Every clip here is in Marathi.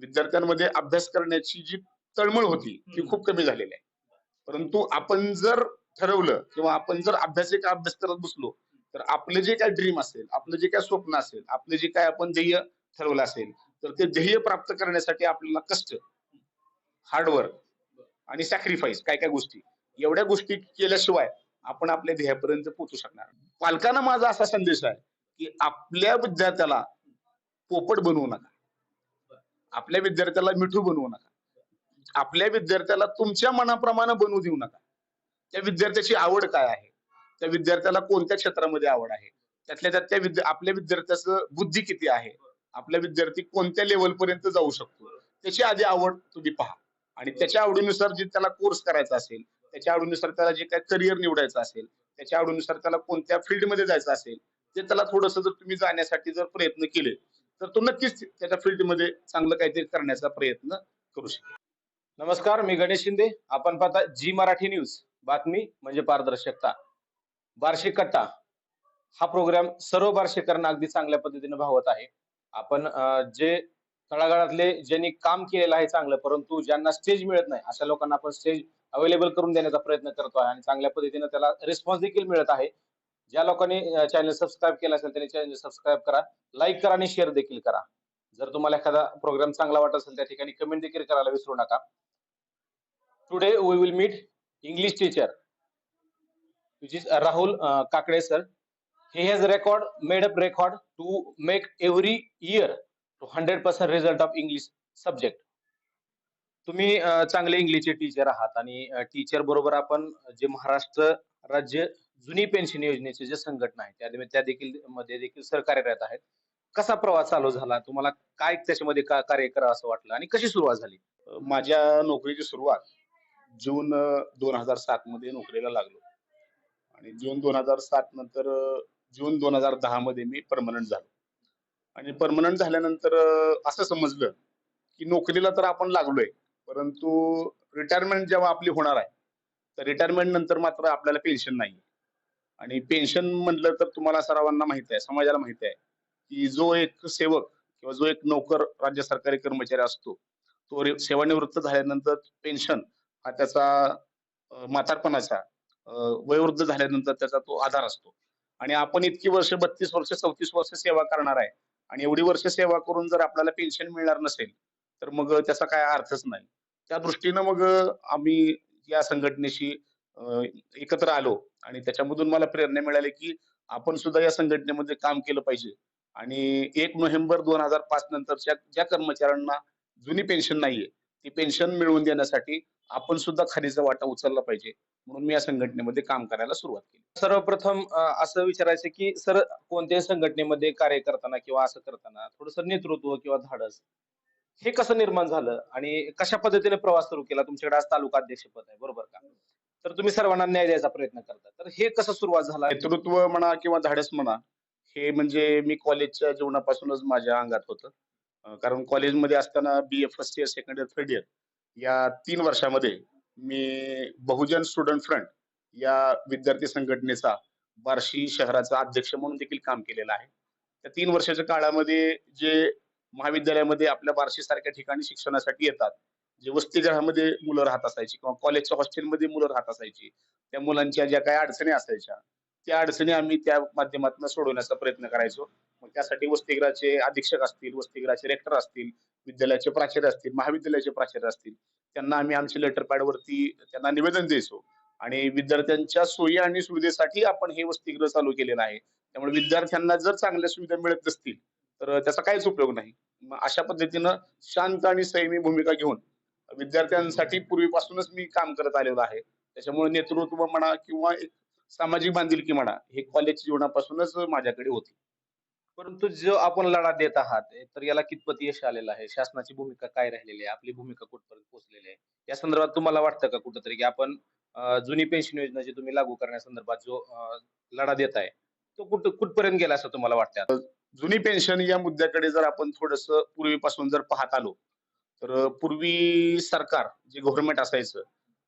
विद्यार्थ्यांमध्ये अभ्यास करण्याची जी तळमळ होती ती खूप कमी झालेली आहे. परंतु आपण जर ठरवलं किंवा आपण जर अभ्यास एक अभ्यास करत बसलो तर आपलं जे काय ड्रीम असेल आपलं जे काय स्वप्न असेल आपलं जे काय आपण ध्येय ठरवलं असेल तर ते ध्येय प्राप्त करण्यासाठी आपल्याला कष्ट हार्डवर्क आणि सॅक्रिफाईस काय काय गोष्टी एवढ्या गोष्टी केल्याशिवाय आपण आपल्या ध्येयापर्यंत पोहोचू शकणार. पालकांना माझा असा संदेश आहे की आपल्या विद्यार्थ्याला पोपट बनवू नका. आपल्या विद्यार्थ्याला मिठू बनवू नका. आपल्या विद्यार्थ्याला तुमच्या मनाप्रमाणे बनवू देऊ नका. त्या विद्यार्थ्याची आवड काय आहे? त्या विद्यार्थ्याला कोणत्या क्षेत्रामध्ये आवड आहे? त्यातल्या त्यात त्या विद्या आपल्या विद्यार्थ्याचं बुद्धी किती आहे? आपला विद्यार्थी कोणत्या लेवल पर्यंत जाऊ शकतो? त्याची आधी आवड तुम्ही पहा. आणि त्याच्या आवडीनुसार जे त्याला कोर्स करायचा असेल त्याच्या आवडीनुसार त्याला जे काय करिअर निवडायचं असेल त्याच्या आवडीनुसार त्याला कोणत्या फील्डमध्ये जायचं असेल ते त्याला थोडस जर तुम्ही जाण्यासाठी जर प्रयत्न केले तर तो नक्कीच त्याच्या फील्डमध्ये चांगलं काहीतरी करण्याचा प्रयत्न करू शकेल. नमस्कार मी गणेश शिंदे. आपण पाहता जी मराठी न्यूज. बातमी म्हणजे पारदर्शकता. बार्शी कट्टा. हा प्रोग्राम सर्व बार्शीकरांना अगदी चांगल्या पद्धतीने भावत आहे. आपण जे तळागाळातले ज्यांनी काम केलेलं आहे चांगलं परंतु ज्यांना स्टेज मिळत नाही अशा लोकांना आपण स्टेज अवेलेबल करून देण्याचा प्रयत्न करतो आहे आणि चांगल्या पद्धतीने त्याला रिस्पॉन्स देखील मिळत आहे. ज्या लोकांनी चॅनल सबस्क्राईब केला असेल त्यांनी चॅनल सबस्क्राईब करा लाईक करा आणि शेअर देखील करा जर तुम्हाला एखादा प्रोग्राम चांगला वाटत असेल त्या ठिकाणी कमेंट देखील करायला विसरू नका today we will meet English teacher which is Rahul Kakade sir Kakade sir. He has record made up record to make every year to 100% result of English subject. तुम्ही चांगले इंग्लिशचे टीचर आहात आणि टीचर बरोबर आपण जे महाराष्ट्र राज्य जुनी पेन्शन योजनेचे जे संघटना आहे त्या त्या देखील मध्ये देखील सहकार्यरत आहेत. कसा प्रवास चालू झाला? तुम्हाला काय त्याच्यामध्ये का कार्य करा असं वाटलं? आणि कशी सुरुवात झाली? माझ्या नोकरीची सुरुवात जून दोन हजार सात मध्ये नोकरीला लागलो. आणि जून दोन हजार सात नंतर जून दोन हजार दहा मध्ये मी परमनंट झालो. आणि परमनंट झाल्यानंतर असं समजलं की नोकरीला तर आपण लागलोय परंतु रिटायरमेंट जेव्हा आपली होणार आहे तर रिटायरमेंट नंतर मात्र आपल्याला पेन्शन नाही आणि पेन्शन म्हटलं तर तुम्हाला सर्वांना माहीत आहे समाजाला माहीत आहे की जो एक सेवक किंवा जो एक नोकर राज्य सरकारी कर्मचारी असतो तो सेवानिवृत्त झाल्यानंतर पेन्शन हा त्याचा म्हातारपणाचा वयोवृद्ध झाल्यानंतर त्याचा तो आधार असतो. आणि आपण इतकी वर्ष बत्तीस वर्ष चौतीस वर्ष सेवा करणार आहे आणि एवढी वर्ष सेवा करून जर आपल्याला पेन्शन मिळणार नसेल तर मग त्याचा काय अर्थच नाही. त्या दृष्टीनं मग आम्ही या संघटनेशी एकत्र आलो आणि त्याच्यामधून मला प्रेरणा मिळाली की आपण सुद्धा या संघटनेमध्ये काम केलं पाहिजे. आणि एक नोव्हेंबर दोन हजार पाच नंतरच्या ज्या कर्मचाऱ्यांना जुनी पेन्शन नाहीये ती पेन्शन मिळवून देण्यासाठी आपण सुद्धा खालीचा वाटा उचलला पाहिजे. म्हणून मी या संघटनेमध्ये काम करायला सुरुवात केली. सर्वप्रथम असं विचारायचं की सर कोणत्याही संघटनेमध्ये कार्य करताना किंवा असं करताना थोडस नेतृत्व किंवा धाडस हे कसं निर्माण झालं? आणि कशा पद्धतीने प्रवास सुरू केला? तुमच्याकडे आज तालुका अध्यक्षपद आहे बरोबर का? तर तुम्ही सर्वांना न्याय द्यायचा प्रयत्न करता. तर हे कसं सुरुवात झाला? नेतृत्व म्हणा किंवा धाडस म्हणा हे म्हणजे मी कॉलेजच्या जीवनापासूनच माझ्या अंगात होतं. कारण कॉलेजमध्ये असताना B A first year second year third year या तीन वर्षामध्ये मी बहुजन स्टुडंट फ्रंट या विद्यार्थी संघटनेचा बार्शी शहराचा अध्यक्ष म्हणून देखील काम केलेलं आहे. त्या तीन वर्षाच्या काळामध्ये जे महाविद्यालयामध्ये आपल्या बार्शी सारख्या ठिकाणी शिक्षणासाठी येतात जे वसतिगृहामध्ये मुलं राहत असायची किंवा कॉलेजच्या हॉस्टेलमध्ये मुलं राहत असायची त्या मुलांच्या ज्या काही अडचणी असायच्या त्या अडचणी आम्ही त्या माध्यमातून सोडवण्याचा प्रयत्न करायचो. मग त्यासाठी वसतिगृहाचे अधीक्षक असतील वसतिगृहाचे रेक्टर असतील विद्यालयाचे प्राचार्य असतील महाविद्यालयाचे प्राचार्य असतील त्यांना आम्ही आमच्या लेटर पॅडवरती त्यांना निवेदन द्यायचो. आणि विद्यार्थ्यांच्या सोयी आणि सुविधेसाठी आपण हे वसतिगृह चालू केलेलं आहे. त्यामुळे विद्यार्थ्यांना जर चांगल्या सुविधा मिळत नसतील तर त्याचा काहीच उपयोग नाही. मग अशा पद्धतीनं शांत आणि संयमी भूमिका घेऊन विद्यार्थ्यांसाठी पूर्वीपासूनच मी काम करत आलेलो आहे. त्याच्यामुळे नेतृत्व म्हणा किंवा एक सामाजिक बांधिलकी म्हणा हे कॉलेज जीवनापासूनच माझ्याकडे होती. परंतु जो आपण लढा देत आहात तर याला कितपत यश आलेलं आहे? शासनाची भूमिका काय राहिलेली आहे? आपली भूमिका कुठपर्यंत पोहोचलेली आहे? या संदर्भात तुम्हाला वाटतं का कुठंतरी की आपण जुनी पेन्शन योजना जी तुम्ही लागू करण्यासंदर्भात जो लढा देत आहे तो कुठ कुठपर्यंत गेला असं तुम्हाला वाटतं? जुनी पेन्शन या मुद्द्याकडे जर आपण थोडस पूर्वीपासून जर पाहत आलो तर पूर्वी सरकार जे गव्हर्नमेंट असायचं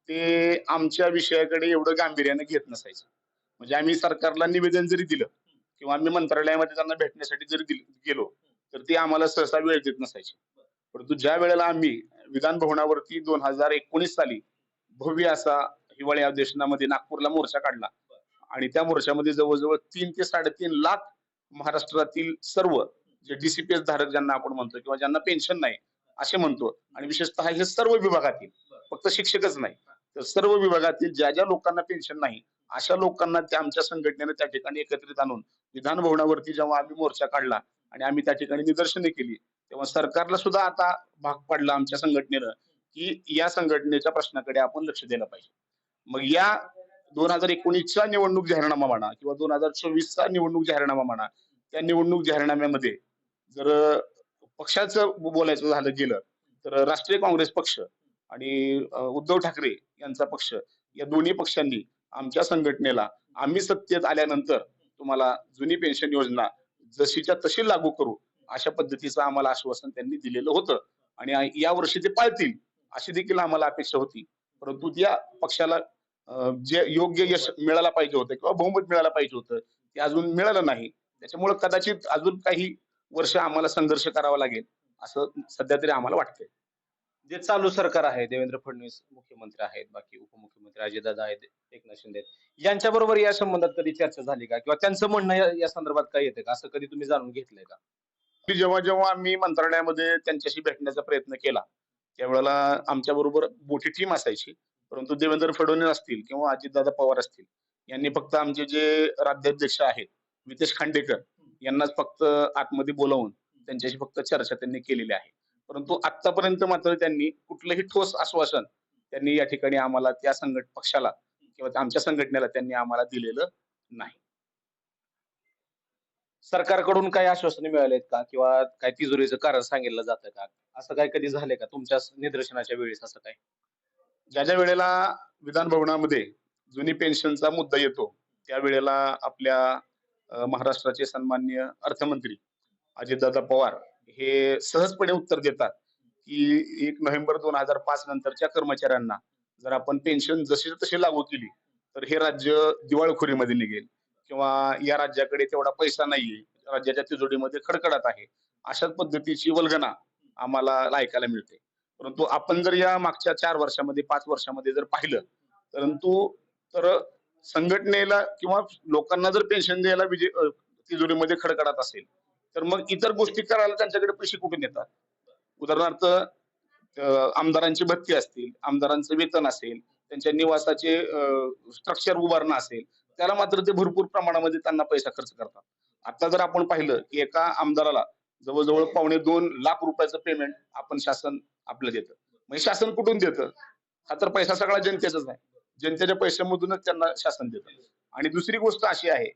ते आमच्या विषयाकडे एवढं गांभीर्याने घेत नसायचं. म्हणजे आम्ही सरकारला निवेदन जरी दिलं किंवा आम्ही मंत्रालयामध्ये त्यांना भेटण्यासाठी जरी दिल- गेलो तर ते आम्हाला सहसा वेळ देत नसायचे. परंतु ज्या वेळेला आम्ही विधान भवनावरती दोन हजार एकोणीस साली भव्य असा हिवाळी अधिवेशनामध्ये नागपूरला मोर्चा काढला आणि त्या मोर्चामध्ये जवळजवळ तीन ते साडेतीन लाख महाराष्ट्रातील सर्व जे डीसीपीएस धारक ज्यांना आपण म्हणतो किंवा ज्यांना पेन्शन नाही असे म्हणतो. आणि विशेषतः हे सर्व विभागातील फक्त शिक्षकच नाही. तर सर्व विभागातील ज्या ज्या लोकांना पेन्शन नाही अशा लोकांना त्या आमच्या संघटनेने त्या ठिकाणी एकत्रित आणून विधान भवनावरती जेव्हा आम्ही मोर्चा काढला आणि आम्ही त्या ठिकाणी निदर्शने केली तेव्हा सरकारला सुद्धा आता भाग पाडला आमच्या संघटनेनं की या संघटनेच्या प्रश्नाकडे आपण लक्ष दिलं पाहिजे. मग या दोन हजार एकोणीसचा निवडणूक जाहीरनामा म्हणा किंवा दोन हजार चोवीसचा निवडणूक जाहीरनामा म्हणा त्या निवडणूक जाहीरनाम्यामध्ये जर पक्षाचं बोलायचं झालं गेलं तर राष्ट्रीय काँग्रेस पक्ष आणि उद्धव ठाकरे यांचा पक्ष या दोन्ही पक्षांनी आमच्या संघटनेला आम्ही सत्तेत आल्यानंतर तुम्हाला जुनी पेन्शन योजना जशीच्या तशी लागू करू अशा पद्धतीचं आम्हाला आश्वासन त्यांनी दिलेलं होतं. आणि या वर्षी ते पाळतील अशी देखील आम्हाला अपेक्षा होती. परंतु त्या पक्षाला जे योग्य यश मिळायला पाहिजे होतं किंवा बहुमत मिळायला पाहिजे होतं ते अजून मिळालं नाही. त्याच्यामुळे कदाचित अजून काही वर्ष आम्हाला संघर्ष करावा लागेल असं सध्या तरी आम्हाला वाटतंय. जे चालू सरकार आहे देवेंद्र फडणवीस मुख्यमंत्री आहेत बाकी उपमुख्यमंत्री अजितदादा आहेत एकनाथ शिंदे आहेत यांच्या बरोबर या संबंधात कधी चर्चा झाली का? किंवा त्यांचं म्हणणं या- संदर्भात काय येतं का? असं कधी तुम्ही जाणून घेतलंय का? की जेव्हा जेव्हा आम्ही मंत्रालयामध्ये त्यांच्याशी भेटण्याचा प्रयत्न केला त्यावेळेला आमच्या बरोबर मोठी टीम असायची. परंतु देवेंद्र फडणवीस असतील किंवा अजितदादा पवार असतील यांनी फक्त आमचे जे राज्याध्यक्ष आहेत नितेश खांडेकर यांनाच फक्त आतमध्ये बोलावून त्यांच्याशी फक्त चर्चा त्यांनी केलेली आहे. परंतु आतापर्यंत मात्र त्यांनी कुठलंही ठोस आश्वासन त्यांनी या ठिकाणी आम्हाला त्या संघट पक्षाला किंवा आमच्या संघटनेला त्यांनी आम्हाला दिलेलं नाही. सरकारकडून काही आश्वासने मिळाले आहेत का? किंवा काही तिजोरीचं कारण सांगितलं जातं का? असं काय कधी झालंय का? तुमच्या निदर्शनाच्या वेळेस असं काय ज्या ज्या वेळेला विधान भवनामध्ये जुनी पेन्शनचा मुद्दा येतो त्यावेळेला आपल्या महाराष्ट्राचे सन्मान्य अर्थमंत्री अजितदादा पवार हे सहजपणे उत्तर देतात की एक नोव्हेंबर दोन हजार पाच नंतरच्या कर्मचाऱ्यांना जर आपण पेन्शन जशी तशी लागू केली तर हे राज्य दिवाळखोरीमध्ये निघेल किंवा या राज्याकडे तेवढा पैसा नाहीये राज्याच्या तिजोरीमध्ये खडखडाट आहे अशाच पद्धतीची वल्गना आम्हाला ऐकायला मिळते. परंतु आपण जर या मागच्या चार वर्षामध्ये पाच वर्षामध्ये जर पाहिलं परंतु तर संघटनेला किंवा लोकांना जर पेन्शन द्यायला विजय तिजोरीमध्ये खडखडात असेल तर मग इतर गोष्टी करायला त्यांच्याकडे पैसे कुठून येतात? उदाहरणार्थ आमदारांची भत्ती असतील आमदारांचं वेतन असेल त्यांच्या निवासाचे स्ट्रक्चर उभारणं असेल त्याला मात्र ते भरपूर प्रमाणामध्ये त्यांना पैसा खर्च करतात. आता जर आपण पाहिलं की एका आमदाराला जवळजवळ पावणे दोन लाख रुपयाचं पेमेंट आपण शासन आपलं देतं. म्हणजे शासन कुठून देतं? हा तर पैसा सगळा जनतेचाच आहे. जनतेच्या पैशामधूनच त्यांना शासन देतं आणि दुसरी गोष्ट अशी आहे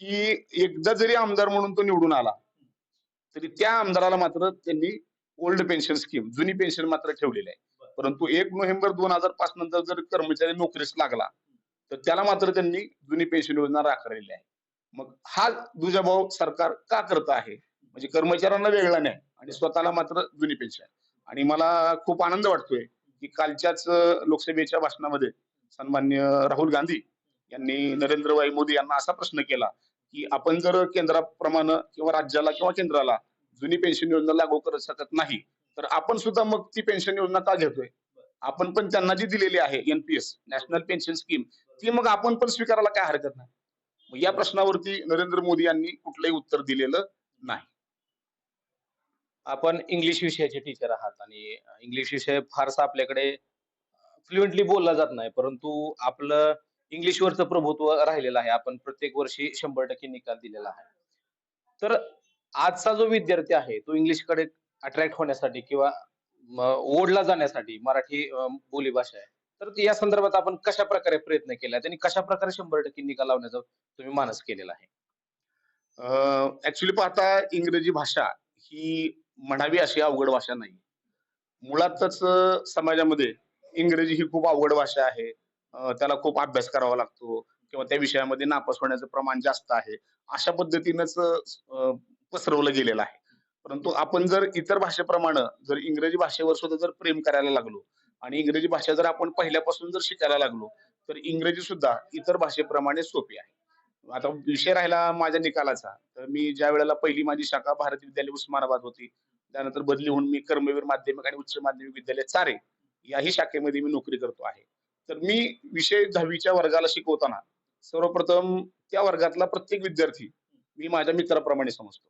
की एकदा जरी आमदार म्हणून तो निवडून आला तरी त्या आमदाराला मात्र त्यांनी ओल्ड पेन्शन स्कीम जुनी पेन्शन मात्र ठेवलेली आहे. परंतु एक नोव्हेंबर दोन हजार पाच नंतर जर कर्मचारी नोकरीस लागला तर त्याला मात्र त्यांनी जुनी पेन्शन योजना राखलेली आहे. मग हा दुजाभाव सरकार का करत आहे? म्हणजे कर्मचाऱ्यांना वेगळा नाही आणि स्वतःला मात्र जुनी पेन्शन आणि मला खूप आनंद वाटतोय की कालच्याच लोकसभेच्या भाषणामध्ये सन्मान्य राहुल गांधी यांनी नरेंद्रभाई मोदी यांना असा प्रश्न केला की आपण जर केंद्राप्रमाणे किंवा राज्याला किंवा केंद्राला जुनी पेन्शन योजना लागू करत शकत नाही तर आपण सुद्धा मग ती पेन्शन योजना का घेतोय? आपण पण त्यांना जी दिलेली आहे एनपीएस नॅशनल पेन्शन स्कीम ती मग आपण पण स्वीकारायला काय हरकत नाही? या प्रश्नावरती नरेंद्र मोदी यांनी कुठलंही उत्तर दिलेलं नाही. आपण इंग्लिश विषयाचे टीचर आहात आणि इंग्लिश विषय फारसा आपल्याकडे फ्लुएंटली बोलला जात नाही परंतु आपलं इंग्लिशवरचं प्रभुत्व राहिलेलं आहे. आपण प्रत्येक वर्षी शंभर टक्के निकाल दिलेला आहे. तर आजचा जो विद्यार्थी आहे तो इंग्लिशकडे अट्रॅक्ट होण्यासाठी किंवा ओढला जाण्यासाठी मराठी बोलीभाषा आहे. तर या संदर्भात आपण कशा प्रकारे प्रयत्न केला आणि कशा प्रकारे शंभर टक्के निकाल लावण्याचा तुम्ही मानस केलेला आहे? ऍक्च्युली पाहता इंग्रजी भाषा ही म्हणावी अशी अवघड भाषा नाही. मुळातच समाजामध्ये इंग्रजी ही खूप अवघड भाषा आहे. त्याला खूप अभ्यास करावा लागतो किंवा त्या विषयामध्ये नापास होण्याचं प्रमाण जास्त आहे. अशा पद्धतीनंच पसरवलं गेलेलं आहे. परंतु आपण जर इतर भाषेप्रमाणे जर इंग्रजी भाषेवर सुद्धा जर प्रेम करायला लागलो आणि इंग्रजी भाषा जर आपण पहिल्यापासून जर शिकायला लागलो तर इंग्रजी सुद्धा इतर भाषेप्रमाणे सोपी आहे. आता विषय राहिला माझ्या निकालाचा. तर मी ज्या वेळेला पहिली माझी शाखा भारत विद्यालय उस्मानाबाद होती त्यानंतर बदली होऊन मी कर्मवीर माध्यमिक आणि उच्च माध्यमिक विद्यालय चारे याही शाखेमध्ये मी नोकरी करतो आहे. तर मी विषय दहावीच्या वर्गाला शिकवताना सर्वप्रथम त्या वर्गातला प्रत्येक विद्यार्थी मी माझ्या मित्राप्रमाणे समजतो.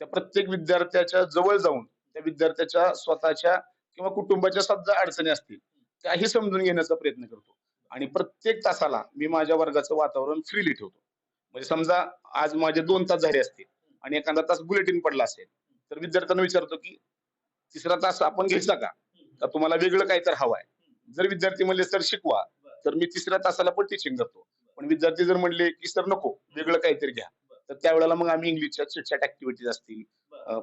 त्या प्रत्येक विद्यार्थ्याच्या जवळ जाऊन त्या विद्यार्थ्याच्या स्वतःच्या किंवा कुटुंबाच्या सध्या अडचणी असतील त्याही समजून घेण्याचा प्रयत्न करतो. आणि प्रत्येक तासाला मी माझ्या वर्गाचं वातावरण फ्रीली ठेवतो. म्हणजे समजा आज माझे दोन तास झाले असतील आणि एखादा तास बुलेटिन पडला असेल तर विद्यार्थ्यांना विचारतो की तिसरा तास आपण घ्यायचा का? का तुम्हाला वेगळं काय तर हवंय. जर विद्यार्थी म्हणले सर शिकवा. तर मी तिसऱ्या तासाला पण टीचिंग करतो पण विद्यार्थी जर म्हणले की सर नको वेगळं काहीतरी घ्या. तर त्यावेळेला मग आम्ही इंग्लिशच्या चिटचॅट ऍक्टिव्हिटीज असतील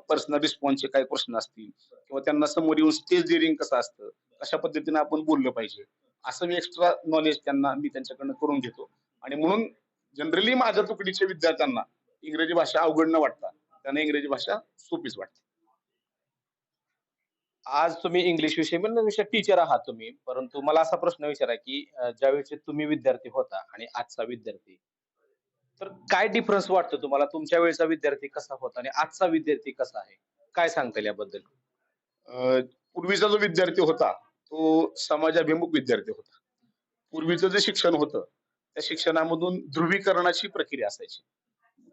पर्सनल रिस्पॉन्सचे काय प्रश्न असतील किंवा त्यांना समोर येऊन स्टेज डिअरिंग कसं असतं अशा पद्धतीने आपण बोललं पाहिजे असं मी एक्स्ट्रा नॉलेज त्यांना मी त्यांच्याकडनं करून घेतो. आणि म्हणून जनरली माझ्या तुकडीच्या विद्यार्थ्यांना इंग्रजी भाषा अवघड न वाटता त्यांना इंग्रजी भाषा सोपीच वाटते. आज तुम्ही इंग्लिश विषय म्हणजे विषय टीचर आहात तुम्ही. परंतु मला असा प्रश्न विचारा की ज्यावेळेस तुम्ही विद्यार्थी होता आणि आजचा विद्यार्थी तर काय डिफरन्स वाटतो तुम्हाला? तुमच्या वेळेचा विद्यार्थी कसा होता आणि आजचा विद्यार्थी कसा आहे? काय सांगता येईल याबद्दल? अं, पूर्वीचा जो विद्यार्थी होता तो समाजाभिमुख विद्यार्थी होता. पूर्वीचं जे शिक्षण होतं त्या शिक्षणामधून ध्रुवीकरणाची प्रक्रिया असायची.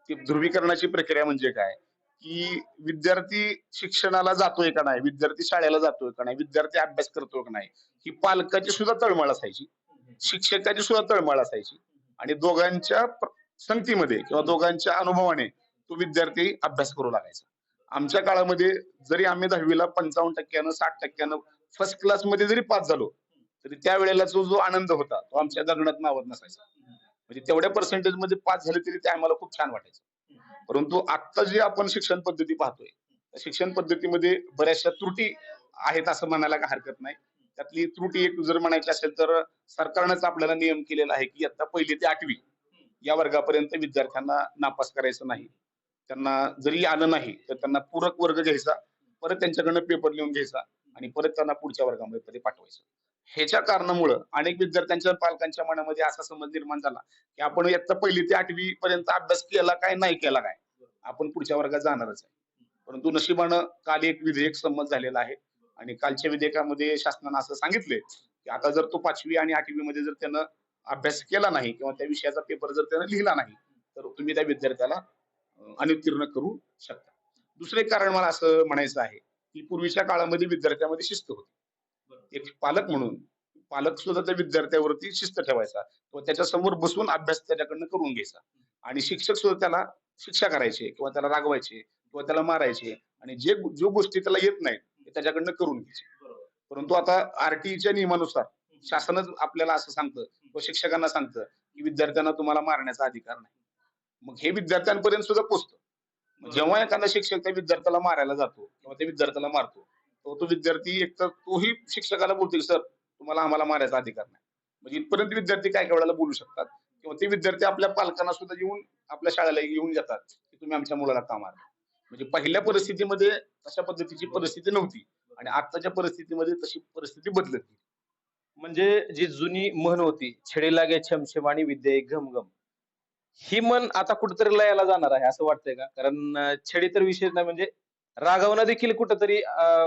ती ध्रुवीकरणाची प्रक्रिया म्हणजे काय? की विद्यार्थी शिक्षणाला जातोय का नाही? विद्यार्थी शाळेला जातोय का नाही? विद्यार्थी अभ्यास करतोय का नाही? ही पालकाची सुद्धा तळमळ असायची. शिक्षकाची सुद्धा तळमळ असायची. आणि दोघांच्या संगतीमध्ये किंवा दोघांच्या अनुभवाने तो विद्यार्थी अभ्यास करू लागायचा. आमच्या काळामध्ये जरी आम्ही दहावीला पंचावन्न टक्क्यानं साठ टक्क्यानं फर्स्ट क्लासमध्ये जरी पास झालो तरी त्यावेळेला जो जो आनंद होता तो आमच्या गगनात नावत नसायचा. म्हणजे तेवढ्या पर्सेंटेजमध्ये पास झाले तरी ते आम्हाला खूप छान वाटायचं. परंतु आता जे आपण शिक्षण पद्धती पाहतोय शिक्षण पद्धतीमध्ये बऱ्याचशा त्रुटी आहेत असं म्हणायला काही हरकत नाही. त्यातली त्रुटी एक जर म्हणायची असेल तर सरकारनंच आपल्याला नियम केलेला आहे की आता पहिली ते आठवी या वर्गापर्यंत विद्यार्थ्यांना नापास करायचं नाही. त्यांना जरी आलं नाही तर त्यांना पूरक वर्ग घ्यायचा परत त्यांच्याकडनं पेपर लिहून घ्यायचा आणि परत त्यांना पुढच्या वर्गामध्ये तरी पाठवायचं. ह्याच्या कारणामुळं अनेक विद्यार्थ्यांच्या पालकांच्या मनामध्ये असा समज निर्माण झाला की आपण इयत्ता पहिली ते आठवी पर्यंत अभ्यास केला काय नाही केला काय आपण पुढच्या वर्गात जाणारच आहे. परंतु नशिबानं काल एक विधेयक संमत झालेला आहे आणि कालच्या विधेयकामध्ये शासनानं असं सांगितलंय की आता जर तो पाचवी आणि आठवी मध्ये जर त्यानं अभ्यास केला नाही किंवा त्या विषयाचा पेपर जर त्यानं लिहिला नाही तर तुम्ही त्या विद्यार्थ्याला अनुत्तीर्ण करू शकता. दुसरे कारण मला असं म्हणायचं आहे की पूर्वीच्या काळामध्ये विद्यार्थ्यामध्ये शिस्त होती. एक पालक म्हणून पालक सुद्धा त्या विद्यार्थ्यावरती शिस्त ठेवायचा. तो त्याच्यासमोर बसून अभ्यास त्याच्याकडनं करून घ्यायचा. आणि शिक्षक सुद्धा त्याला शिक्षा करायचे किंवा त्याला रागवायचे किंवा त्याला मारायचे आणि जे जो गोष्टी त्याला येत नाहीत ते त्याच्याकडनं करून घ्यायचे. परंतु आता आरटीच्या नियमानुसार शासनच आपल्याला असं सांगतं व शिक्षकांना सांगतं की विद्यार्थ्यांना तुम्हाला मारण्याचा अधिकार नाही. मग हे विद्यार्थ्यांपर्यंत सुद्धा पोचतं. जेव्हा एखादा शिक्षक त्या विद्यार्थ्याला मारायला जातो किंवा त्या विद्यार्थ्याला मारतो तो तो विद्यार्थी एक तर तोही शिक्षकाला बोलतील सर तुम्हाला आम्हाला मारायचा अधिकार नाही. म्हणजे इथपर्यंत विद्यार्थी काय काय वेळेला बोलू शकतात? किंवा ते विद्यार्थी आपल्या पालकांना सुद्धा येऊन आपल्या शाळेला येऊन जातात की तुम्ही आमच्या मुलाला का मारा म्हणजे पहिल्या परिस्थितीमध्ये तशा पद्धतीची परिस्थिती नव्हती आणि आताच्या परिस्थितीमध्ये तशी परिस्थिती बदलत म्हणजे जी जुनी म्हण होती छेडे लागे छमछम आणि विद्ये घमघम. ही म्हण आता कुठेतरी लयाला जाणार आहे असं वाटतंय का? कारण छेडे छेडी तर विषय नाही म्हणजे रागावणं देखील कुठंतरी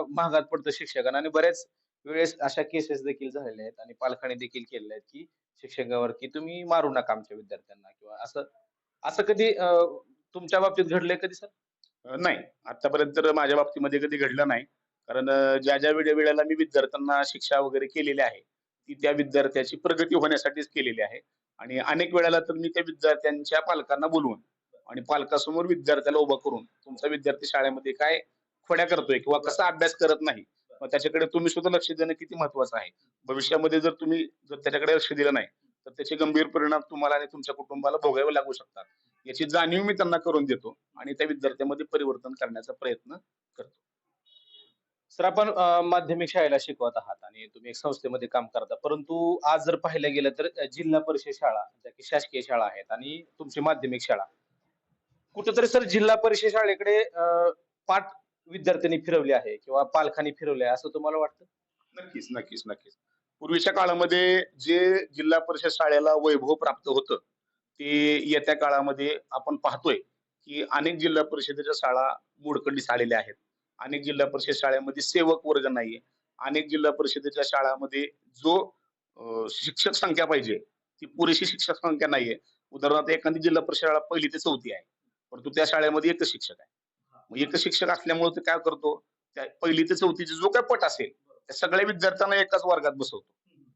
महागात पडतं शिक्षकांना. आणि बऱ्याच वेळेस अशा केसेस देखील झालेल्या आहेत आणि पालकांनी देखील केलेल्या आहेत की शिक्षकावर की तुम्ही मारू नका आमच्या विद्यार्थ्यांना किंवा असं असं कधी तुमच्या बाबतीत घडलंय कधी सर? नाही. आतापर्यंत तर माझ्या बाबतीमध्ये कधी घडलं नाही. कारण ज्या ज्या वेळेवेळेला मी विद्यार्थ्यांना शिक्षा वगैरे केलेली आहे ती त्या विद्यार्थ्याची प्रगती होण्यासाठीच केलेली आहे. आणि अनेक वेळेला तर मी त्या विद्यार्थ्यांच्या पालकांना बोलवून आणि पालकासमोर विद्यार्थ्याला उभा करून तुमचा विद्यार्थी शाळेमध्ये काय खोड्या करतोय किंवा कसा अभ्यास करत नाही मग त्याच्याकडे तुम्ही सुद्धा लक्ष देणं किती महत्वाचं आहे? भविष्यामध्ये जर तुम्ही जर त्याच्याकडे लक्ष दिलं नाही तर त्याचे गंभीर परिणाम तुम्हाला आणि तुमच्या कुटुंबाला भोगावे लागू शकतात. याची जाणीव मी त्यांना करून देतो आणि त्या विद्यार्थ्यामध्ये परिवर्तन करण्याचा प्रयत्न करतो. सर आपण माध्यमिक शाळेला शिकवत आहात आणि तुम्ही एक संस्थेमध्ये काम करता परंतु आज जर पाहायला गेलं तर जिल्हा परिषद शाळा ज्या की शासकीय शाळा आहेत आणि तुमची माध्यमिक शाळा कुठंतरी सर जिल्हा परिषद शाळेकडे पाठ विद्यार्थ्यांनी फिरवली आहे किंवा पालकांनी फिरवले आहे असं तुम्हाला वाटतं? नक्कीच नक्कीच नक्कीच. पूर्वीच्या काळामध्ये जे जिल्हा परिषद शाळेला वैभव प्राप्त होतं ते येत्या काळामध्ये आपण पाहतोय की अनेक जिल्हा परिषदेच्या शाळा मोडकंडी आलेल्या आहेत. अनेक जिल्हा परिषद शाळेमध्ये सेवक वर्ग नाहीये. अनेक जिल्हा परिषदेच्या शाळामध्ये जो शिक्षक संख्या पाहिजे ती पुरेशी शिक्षक संख्या नाहीये. उदाहरणार्थ एखादी जिल्हा परिषद शाळा पहिली ते चौथी आहे. परंतु त्या शाळेमध्ये एकच शिक्षक आहे. मग एकच शिक्षक असल्यामुळे ते काय करतो? त्या पहिली ते चौथीचा जो काय पट असेल त्या सगळ्या विद्यार्थ्यांना एकाच वर्गात बसवतो.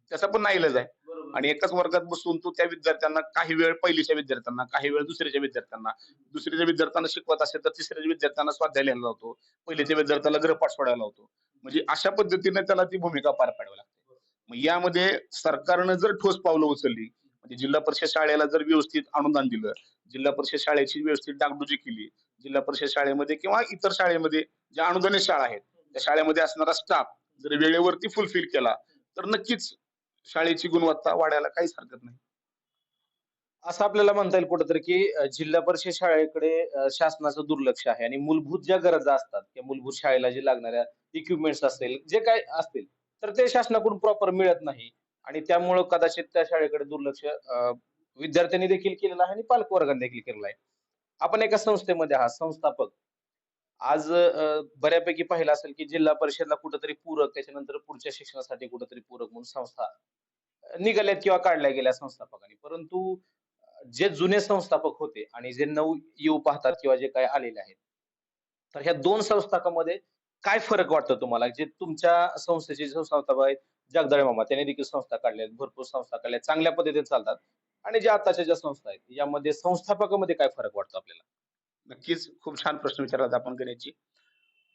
त्याचा पण नाईलाज आहे. आणि एकाच वर्गात बसून तो त्या विद्यार्थ्यांना काही वेळ पहिलीच्या विद्यार्थ्यांना काही वेळ दुसऱ्याच्या विद्यार्थ्यांना दुसऱ्याच्या विद्यार्थ्यांना शिकवत असेल तर तिसऱ्याच्या विद्यार्थ्यांना स्वाध्याय लिहायला लावतो. पहिल्याच्या विद्यार्थ्याला गृहपाठ सोडायला लावतो. म्हणजे अशा पद्धतीने त्याला ती भूमिका पार पाडावी लागते. मग यामध्ये सरकारनं जर ठोस पावलं उचलली म्हणजे जिल्हा परिषद शाळेला जर व्यवस्थित अनुदान दिलं जिल्हा परिषद शाळेची व्यवस्थित डागडुजी केली. जिल्हा परिषद शाळेमध्ये किंवा इतर शाळेमध्ये ज्या अनुदानित शाळा आहेत त्या शाळेमध्ये असणारा स्टाफ जर वेळेवरती फुलफिल केला तर नक्कीच शाळेची गुणवत्ता वाढायला काहीच हरकत नाही. असं आपल्याला म्हणता येईल कुठंतरी की जिल्हा परिषद शाळेकडे शासनाचं दुर्लक्ष आहे आणि मूलभूत ज्या गरजा असतात त्या मूलभूत शाळेला जे लागणाऱ्या इक्विपमेंट्स असेल जे काय असतील तर ते शासनाकडून प्रॉपर मिळत नाही. आणि त्यामुळं कदाचित त्या शाळेकडे दुर्लक्ष विद्यार्थ्यांनी देखील केलेला आहे आणि पालकवर्गाने देखील केलेला आहे. आपण एका संस्थेमध्ये आहात संस्थापक. आज बऱ्यापैकी पाहिलं असेल की जिल्हा परिषदला कुठंतरी पूरक त्याच्यानंतर पुढच्या शिक्षणासाठी कुठंतरी पूरक म्हणून संस्था निघाल्यात किंवा काढल्या गेल्या संस्थापकांनी. परंतु जे जुने संस्थापक होते आणि जे नऊ येऊ पाहतात किंवा जे काय आलेले आहेत तर ह्या दोन संस्थापकामध्ये काय फरक वाटतो तुम्हाला? जे तुमच्या संस्थेचे जे संस्थापक आहेत जगदाळे मामा त्यांनी देखील संस्था काढल्या भरपूर संस्था काढल्या चांगल्या पद्धतीने चालतात. आणि ज्या आताच्या ज्या संस्था आहेत यामध्ये संस्थापकामध्ये काय फरक वाटतो आपल्याला? नक्कीच. खूप छान प्रश्न विचारला आपण गणेशजी.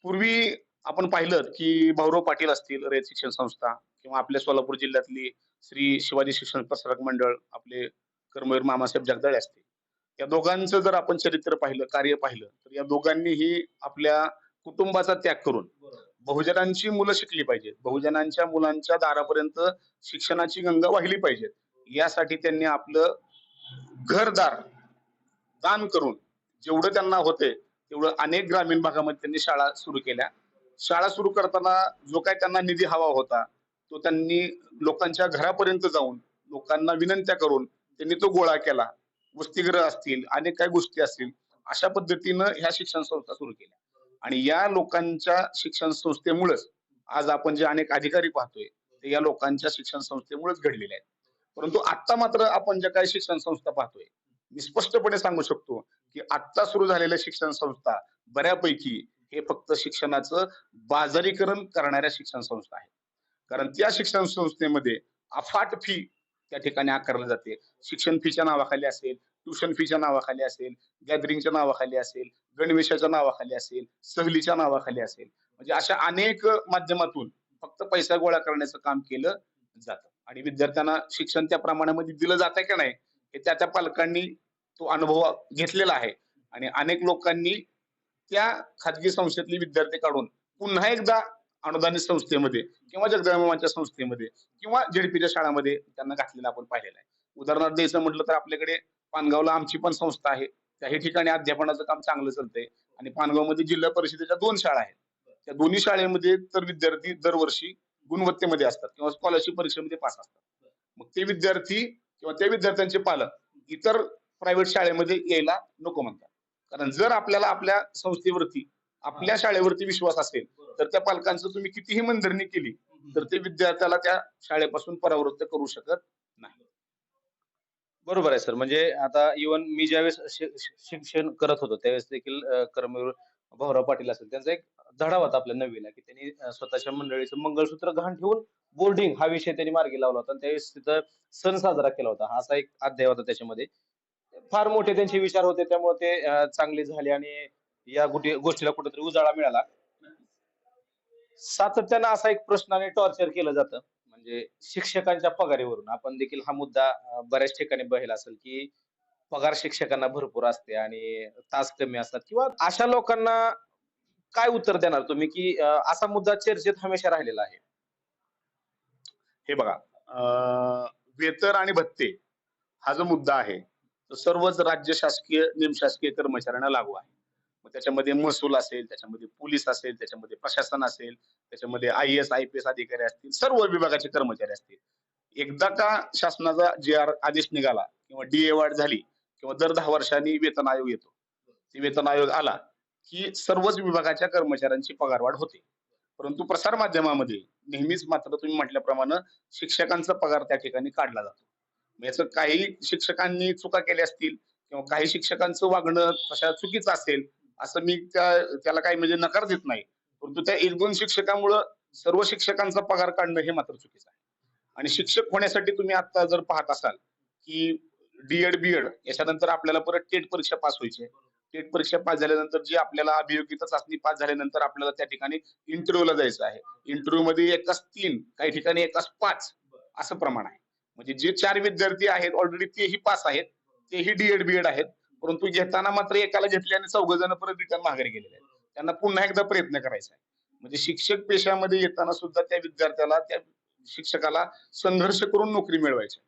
पूर्वी आपण पाहिलं की भाऊराव पाटील असतील रयत शिक्षण संस्था किंवा आपल्या सोलापूर जिल्ह्यातली श्री शिवाजी शिक्षण प्रसारक मंडळ आपले कर्मवीर मामासाहेब जगदाळे असतील. या दोघांचं जर आपण चरित्र पाहिलं कार्य पाहिलं तर या दोघांनीही आपल्या कुटुंबाचा त्याग करून बहुजनांची मुलं शिकली पाहिजेत. बहुजनांच्या मुलांच्या दारापर्यंत शिक्षणाची गंगा वाहिली पाहिजेत. यासाठी त्यांनी आपलं घरदार दान करून जेवढं त्यांना होते तेवढं अनेक ग्रामीण भागामध्ये त्यांनी शाळा सुरू केल्या. शाळा सुरू करताना जो काय त्यांना निधी हवा होता तो त्यांनी लोकांच्या घरापर्यंत जाऊन लोकांना विनंत्या करून त्यांनी तो गोळा केला. वसतिगृह असतील अनेक काही गोष्टी असतील अशा पद्धतीनं ह्या शिक्षण संस्था सुरू केल्या. आणि या लोकांच्या शिक्षण संस्थेमुळेच आज आपण जे अनेक अधिकारी पाहतोय ते या लोकांच्या शिक्षण संस्थेमुळेच घडलेले आहेत. परंतु आत्ता मात्र आपण ज्या काही शिक्षण संस्था पाहतोय मी स्पष्टपणे सांगू शकतो की आत्ता सुरू झालेल्या शिक्षण संस्था बऱ्यापैकी हे फक्त शिक्षणाचं बाजारीकरण करणाऱ्या शिक्षण संस्था आहेत. कारण त्या शिक्षण संस्थेमध्ये अफाट फी त्या ठिकाणी आकारली जाते. शिक्षण फीच्या नावाखाली असेल ट्युशन फीच्या नावाखाली असेल गॅदरिंगच्या नावाखाली असेल गणवेशाच्या नावाखाली असेल सहलीच्या नावाखाली असेल. म्हणजे अशा अनेक माध्यमातून फक्त पैसा गोळा करण्याचं काम केलं जातं. आणि विद्यार्थ्यांना शिक्षण त्या प्रमाणामध्ये दिलं जातंय का नाही हे त्या त्या पालकांनी तो अनुभव घेतलेला आहे. आणि अनेक लोकांनी त्या खाजगी संस्थेतले विद्यार्थी काढून पुन्हा एकदा अनुदानित संस्थेमध्ये किंवा जगदमामाच्या संस्थेमध्ये किंवा जेडपीच्या शाळामध्ये त्यांना घातलेलं आपण पाहिलेलं आहे. उदाहरणार्थ द्यायचं म्हटलं तर आपल्याकडे पानगावला आमची पण संस्था आहे. त्याही ठिकाणी अध्यापनाचं काम चांगलं चालतंय. आणि पानगावमध्ये जिल्हा परिषदेच्या दोन शाळा आहेत. त्या दोन्ही शाळेमध्ये तर विद्यार्थी दरवर्षी गुणवत्तेमध्ये असतात किंवा स्कॉलरशिप परीक्षेमध्ये पास असतात. मग ते विद्यार्थी किंवा त्या विद्यार्थ्यांचे पालक इतर प्रायव्हेट शाळेमध्ये यायला नको म्हणतात. कारण जर आपल्याला आपल्या संस्थेवरती आपल्या शाळेवरती विश्वास असेल तर त्या पालकांचं तुम्ही कितीही मनधरणी केली तर ते विद्यार्थ्याला त्या शाळेपासून परावृत्त करू शकत नाही. बरोबर आहे सर. म्हणजे आता इवन मी ज्यावेळेस शिक्षण करत होतो त्यावेळेस देखील कर्मवीर भाऊराव पाटील असेल त्यांचा एक धडा होता आपल्या नववीला की त्यांनी स्वतःच्या मंडळीचं मंगळसूत्र गहाण ठेवून बोर्डिंग हा विषय त्यांनी मार्गी लावला होता आणि त्यावेळेस तिथं सण साजरा केला होता. हा असा एक अध्याय होता त्याच्यामध्ये. फार मोठे त्यांचे विचार होते त्यामुळे ते चांगले झाले आणि या गोष्टीला कुठेतरी उजाळा मिळाला. सातत्यानं असा एक प्रश्नाने टॉर्चर केलं जातं. म्हणजे शिक्षकांच्या पगारीवरून आपण देखील हा मुद्दा बऱ्याच ठिकाणी बघितला असेल की पगार शिक्षकांना भरपूर असते आणि तास कमी असतात. किंवा अशा लोकांना काय उत्तर देणार तुम्ही की असा मुद्दा चर्चेत हमेशा राहिलेला आहे? हे बघा. अं, वेतन आणि भत्ते हा जो मुद्दा आहे तो सर्वच राज्य शासकीय निमशासकीय कर्मचाऱ्यांना लागू आहे. मग त्याच्यामध्ये महसूल असेल त्याच्यामध्ये पोलीस असेल त्याच्यामध्ये प्रशासन असेल त्याच्यामध्ये I S I P S अधिकारी असतील सर्व विभागाचे कर्मचारी असतील. एकदा का शासनाचा जे आर आदेश निघाला किंवा डीए वाढ झाली किंवा दर दहा वर्षांनी वेतन आयोग येतो. ते वेतन आयोग आला की सर्वच विभागाच्या कर्मचाऱ्यांची पगारवाढ होते. परंतु प्रसार माध्यमामध्ये नेहमीच मात्र तुम्ही म्हटल्याप्रमाणे शिक्षकांचा पगार त्या ठिकाणी काढला जातो. याचं काही शिक्षकांनी चुका केल्या असतील किंवा काही शिक्षकांचं वागणं तशा चुकीचं असेल असं मी त्या त्याला काही म्हणजे नकार देत नाही. परंतु त्या एक दोन शिक्षकामुळं सर्व शिक्षकांचा पगार काढणं हे मात्र चुकीचं आहे. आणि शिक्षक होण्यासाठी तुम्ही आता जर पाहत असाल की डीएड बीएड याच्यानंतर आपल्याला परत टेट परीक्षा पास व्हायची आहे. टेट परीक्षा पास झाल्यानंतर जी आपल्याला अभियोग्यता चाचणी पास झाल्यानंतर आपल्याला त्या ठिकाणी इंटरव्ह्यूला जायचं आहे. इंटरव्ह्यू मध्ये एकाच तीन काही ठिकाणी एकाच पाच असं प्रमाण आहे. म्हणजे जे चार विद्यार्थी आहेत ऑलरेडी तेही पास आहेत तेही डीएड बीएड आहेत. परंतु घेताना मात्र एकाला घेतले आणि चौघ जण परत रिटर्न माघारी गेलेले आहेत. त्यांना पुन्हा एकदा प्रयत्न करायचा आहे. म्हणजे शिक्षक पेशामध्ये येताना सुद्धा त्या विद्यार्थ्याला त्या शिक्षकाला संघर्ष करून नोकरी मिळवायची आहे.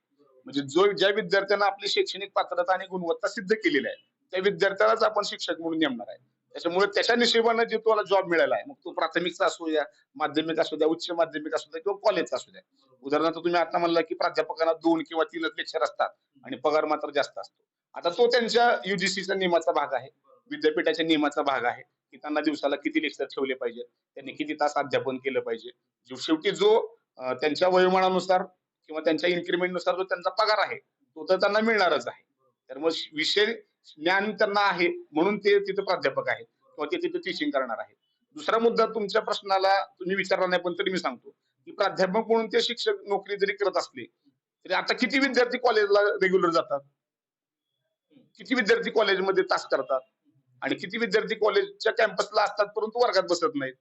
म्हणजे जो ज्या विद्यार्थ्यांना आपली शैक्षणिक पात्रता आणि गुणवत्ता सिद्ध केलेली आहे त्या विद्यार्थ्यालाच आपण शिक्षक म्हणून नेमणार आहे. त्याच्यामुळे त्याच्या निशेबानं जे तुम्हाला जॉब मिळाला आहे मग तो प्राथमिकचा असू द्या माध्यमिक असू द्या उच्च माध्यमिक असू द्या किंवा कॉलेजचा असू द्या. उदाहरणार्थ तुम्ही आता म्हणला की प्राध्यापकांना दोन किंवा तीनच लेक्चर असतात आणि पगार मात्र जास्त असतो. आता तो त्यांच्या युजीसीचा नियमाचा भाग आहे. विद्यापीठाच्या नियमाचा भाग आहे की त्यांना दिवसाला किती लेक्चर ठेवले पाहिजे त्यांनी किती तास अध्यापन केलं पाहिजे. शेवटी जो त्यांच्या वयोमानानुसार किंवा त्यांच्या इन्क्रीमेंटनुसार जो त्यांचा पगार आहे तो तर त्यांना मिळणारच आहे. तर मग विषय ज्ञान त्यांना आहे म्हणून ते तिथे प्राध्यापक आहेत किंवा ते तिथे टीचिंग करणार आहेत. दुसरा मुद्दा तुमच्या प्रश्नाला तुम्ही विचारला नाही पण तरी मी सांगतो की प्राध्यापक म्हणून ते शिक्षक नोकरी जरी करत असले तरी आता किती विद्यार्थी कॉलेजला रेग्युलर जातात? किती विद्यार्थी कॉलेजमध्ये तास करतात? आणि किती विद्यार्थी कॉलेजच्या कॅम्पसला असतात परंतु वर्गात बसत नाहीत?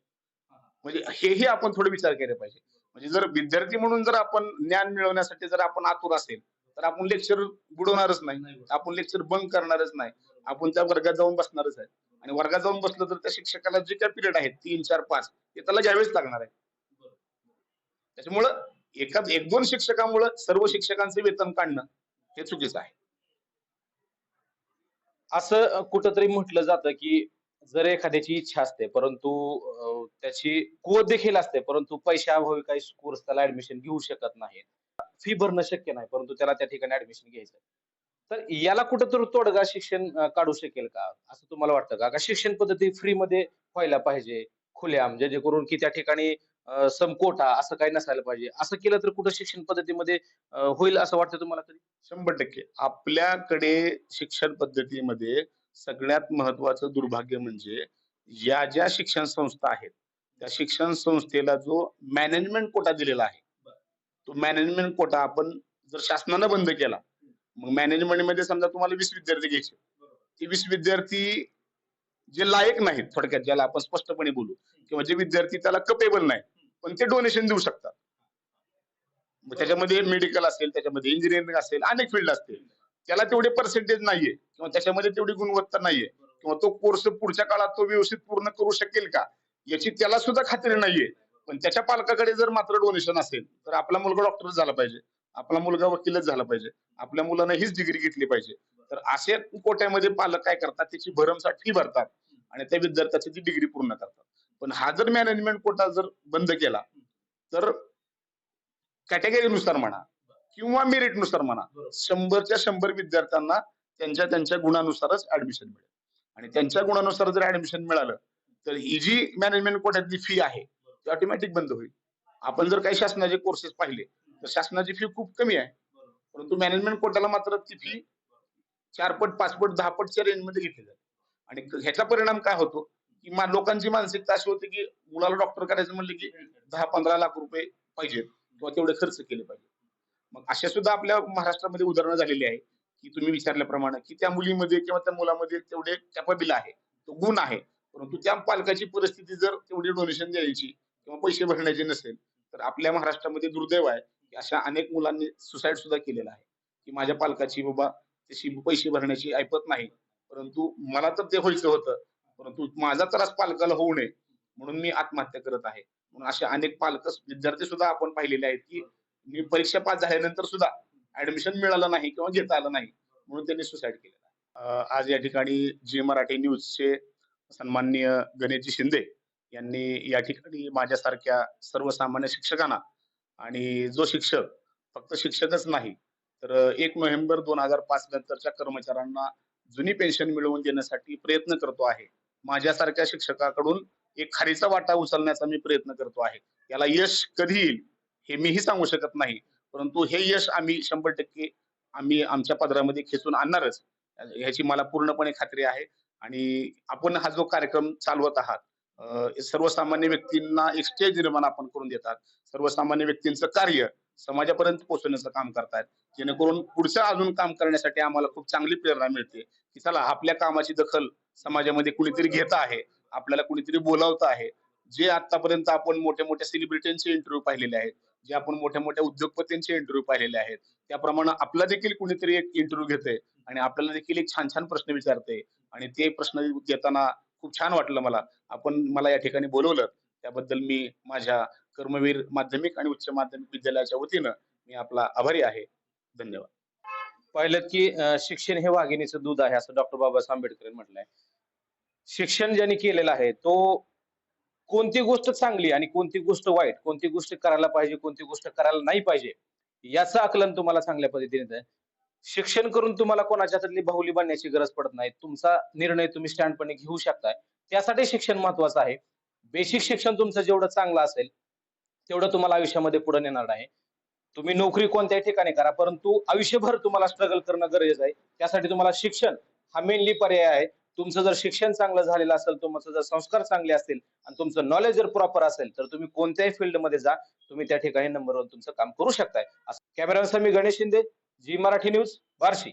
म्हणजे हेही आपण थोडे विचार केले पाहिजे. म्हणजे जर विद्यार्थी म्हणून जर आपण ज्ञान मिळवण्यासाठी जर आपण आतुर असेल तर आपण लेक्चर बुडवणारच नाही. आपण लेक्चर बंक करणारच नाही. आपण त्या वर्गात जाऊन बसणारच आहे. आणि वर्गात जाऊन बसलं तर त्या शिक्षकाला जे काय पिरियड आहेत तीन चार पाच ते त्याला घ्यावेच लागणार आहे. त्याच्यामुळं एका एक दोन शिक्षकामुळं सर्व शिक्षकांचे वेतन काढणं हे चुकीचं आहे. असं कुठंतरी म्हटलं जातं की जर एखाद्याची इच्छा असते परंतु त्याची कुवत देखील असते परंतु पैशाअभावी काही कोर्स त्याला ऍडमिशन घेऊ शकत नाही फी भरणं शक्य नाही परंतु त्याला त्या ठिकाणी ऍडमिशन घ्यायचं तर याला कुठंतरी तोडगा शिक्षण काढू शकेल का? असं तुम्हाला वाटतं का? का शिक्षण पद्धती फ्री मध्ये व्हायला पाहिजे खुल्या जेणेकरून की त्या ठिकाणी समकोटा असं काही नसायला पाहिजे? असं केलं तर कुठं शिक्षण पद्धतीमध्ये होईल असं वाटतं तुम्हाला तरी? शंभर टक्के. आपल्याकडे शिक्षण पद्धतीमध्ये सगळ्यात महत्वाचं दुर्भाग्य म्हणजे या ज्या शिक्षण संस्था आहेत त्या शिक्षण संस्थेला जो मॅनेजमेंट कोटा दिलेला आहे तो मॅनेजमेंट कोटा आपण जर शासनानं बंद केला मग मॅनेजमेंटमध्ये समजा तुम्हाला वीस विद्यार्थी घ्यायचे ते वीस विद्यार्थी जे लायक नाहीत थोडक्यात ज्याला आपण स्पष्टपणे बोलू किंवा जे विद्यार्थी त्याला कपेबल नाही पण ते डोनेशन देऊ शकतात. मग त्याच्यामध्ये मेडिकल असेल त्याच्यामध्ये इंजिनिअरिंग असेल अनेक फील्ड असतील. त्याला तेवढे पर्सेंटेज नाहीये. किंवा त्याच्यामध्ये तेवढी गुणवत्ता नाहीये. किंवा तो कोर्स पुढच्या काळात तो व्यवस्थित पूर्ण करू शकेल का? याची त्याला सुद्धा खात्री नाहीये. पण त्याच्या पालकाकडे जर मात्र डोनेशन असेल तर आपला मुलगा डॉक्टर झाला पाहिजे. आपला मुलगा वकीलच झाला पाहिजे. आपल्या मुलानं हीच डिग्री घेतली पाहिजे. तर असे कोट्यामध्ये पालक काय करतात? त्याची भरमसाठ फी भरतात. आणि त्या विद्यार्थ्याची ती डिग्री पूर्ण करतात. पण हा जर मॅनेजमेंट कोटा जर बंद केला तर कॅटेगरीनुसार म्हणा किंवा मेरिटनुसार म्हणा. शंभरच्या शंभर विद्यार्थ्यांना त्यांच्या त्यांच्या गुणानुसारच ऍडमिशन मिळेल. आणि त्यांच्या गुणानुसार जर ऍडमिशन मिळालं तर ही जी मॅनेजमेंट कोट्यातली फी आहे ती ऑटोमॅटिक बंद होईल. आपण जर काही शासनाचे कोर्सेस पाहिले तर शासनाची फी खूप कमी आहे. परंतु मॅनेजमेंट कोट्याला मात्र ती फी चार पट पाच पट दहा पटच्या रेंजमध्ये घेतली जाते. आणि ह्याचा परिणाम काय होतो? की मा- लोकांची मानसिकता अशी होती की मुलाला डॉक्टर करायचं म्हणलं की दहा पंधरा लाख रुपये पाहिजेत किंवा तेवढे खर्च केले पाहिजे मग अशा सुद्धा आपल्या महाराष्ट्रामध्ये उदाहरणं झालेली आहे की तुम्ही विचारल्याप्रमाणे की त्या मुलीमध्ये किंवा त्या मुलामध्ये तेवढे कॅपेबल आहे तो गुण आहे परंतु त्या पालकाची परिस्थिती जर तेवढी डोनेशन द्यायची किंवा पैसे भरण्याचे नसेल तर आपल्या महाराष्ट्रामध्ये दुर्दैव आहे की अशा अनेक मुलांनी सुसाईड सुद्धा केलेला आहे. की माझ्या पालकाची बाबा तशी पैसे भरण्याची ऐपत नाही परंतु मला तर ते व्हायचं होतं परंतु माझा त्रास पालकाला होऊ नये म्हणून मी आत्महत्या करत आहे. म्हणून असे अनेक पालक विद्यार्थी सुद्धा आपण पाहिलेले आहेत की मी परीक्षा पास झाल्यानंतर सुद्धा ऍडमिशन मिळालं नाही किंवा घेता आलं नाही म्हणून त्यांनी सुसाईड केलेलं आज या ठिकाणी जी मराठी न्यूजचे सन्माननीय गणेशजी शिंदे यांनी या ठिकाणी माझ्यासारख्या सर्वसामान्य शिक्षकांना आणि जो शिक्षक फक्त शिक्षकच नाही तर एक नोव्हेंबर दोन हजार पाच नंतरच्या कर्मचाऱ्यांना जुनी पेन्शन मिळवून देण्यासाठी प्रयत्न करतो आहे. माझ्यासारख्या शिक्षकाकडून एक खारीचा वाटा उचलण्याचा मी प्रयत्न करतो आहे. याला यश कधी येईल? हे मीही सांगू शकत नाही. परंतु हे यश आम्ही शंभर टक्के आम्ही आमच्या पदरामध्ये खेचून आणणारच. ह्याची मला पूर्णपणे खात्री आहे. आणि आपण हा जो कार्यक्रम चालवत आहात सर्वसामान्य व्यक्तींना एक स्टेज निर्माण आपण करून देतात. सर्वसामान्य व्यक्तींचं कार्य समाजापर्यंत पोहोचवण्याचं काम करतात जेणेकरून पुढचं अजून काम करण्यासाठी आम्हाला खूप चांगली प्रेरणा मिळते की चला आपल्या कामाची दखल समाजामध्ये कुणीतरी घेत आहे आपल्याला कुणीतरी बोलावत आहे. जे आतापर्यंत आपण मोठ्या मोठ्या सेलिब्रिटींचे इंटरव्ह्यू पाहिलेले आहेत जे आपण मोठ्या मोठ्या उद्योगपतींचे इंटरव्ह्यू पाहिलेले आहेत त्याप्रमाणे आपला देखील कुणीतरी एक इंटरव्ह्यू घेते आणि आपल्याला देखील एक छान छान प्रश्न विचारते आणि ते प्रश्न घेताना खूप छान वाटलं मला. आपण मला या ठिकाणी बोलवलं. त्याबद्दल मी माझ्या कर्मवीर माध्यमिक आणि उच्च माध्यमिक विद्यालयाच्या वतीनं मी आपला आभारी आहे. धन्यवाद. पाहिलं की शिक्षण हे वाघिणीचं दूध आहे असं डॉक्टर बाबासाहेब आंबेडकर म्हटलंय. शिक्षण ज्यांनी केलेलं आहे तो कोणती गोष्ट चांगली आणि कोणती गोष्ट वाईट कोणती गोष्ट करायला पाहिजे कोणती गोष्ट करायला नाही पाहिजे याचं आकलन तुम्हाला चांगल्या पद्धतीने आहे. शिक्षण करून तुम्हाला कोणाच्या हातातली बाहुली बनण्याची गरज पडत नाही. तुमचा निर्णय तुम्ही स्टँडपणे घेऊ शकताय. त्यासाठी शिक्षण महत्वाचं आहे. बेसिक शिक्षण तुमचं जेवढं चांगलं असेल तेवढं तुम्हाला आयुष्यामध्ये पुढे नेणार नाही. तुम्ही नोकरी कोणत्याही ठिकाणी करा परंतु आयुष्यभर तुम्हाला स्ट्रगल करणं गरजेचं आहे. त्यासाठी तुम्हाला शिक्षण हा मेनली पर्याय आहे. तुमचं जर शिक्षण चांगलं झालेलं असेल तुमचं जर संस्कार चांगले असतील आणि तुमचं नॉलेज जर प्रॉपर असेल तर तुम्ही कोणत्याही फील्डमध्ये जा तुम्ही त्या ठिकाणी नंबरवर तुमचं काम करू शकताय. कॅमेरा मी गणेश शिंदे जी मराठी न्यूज बार्शी.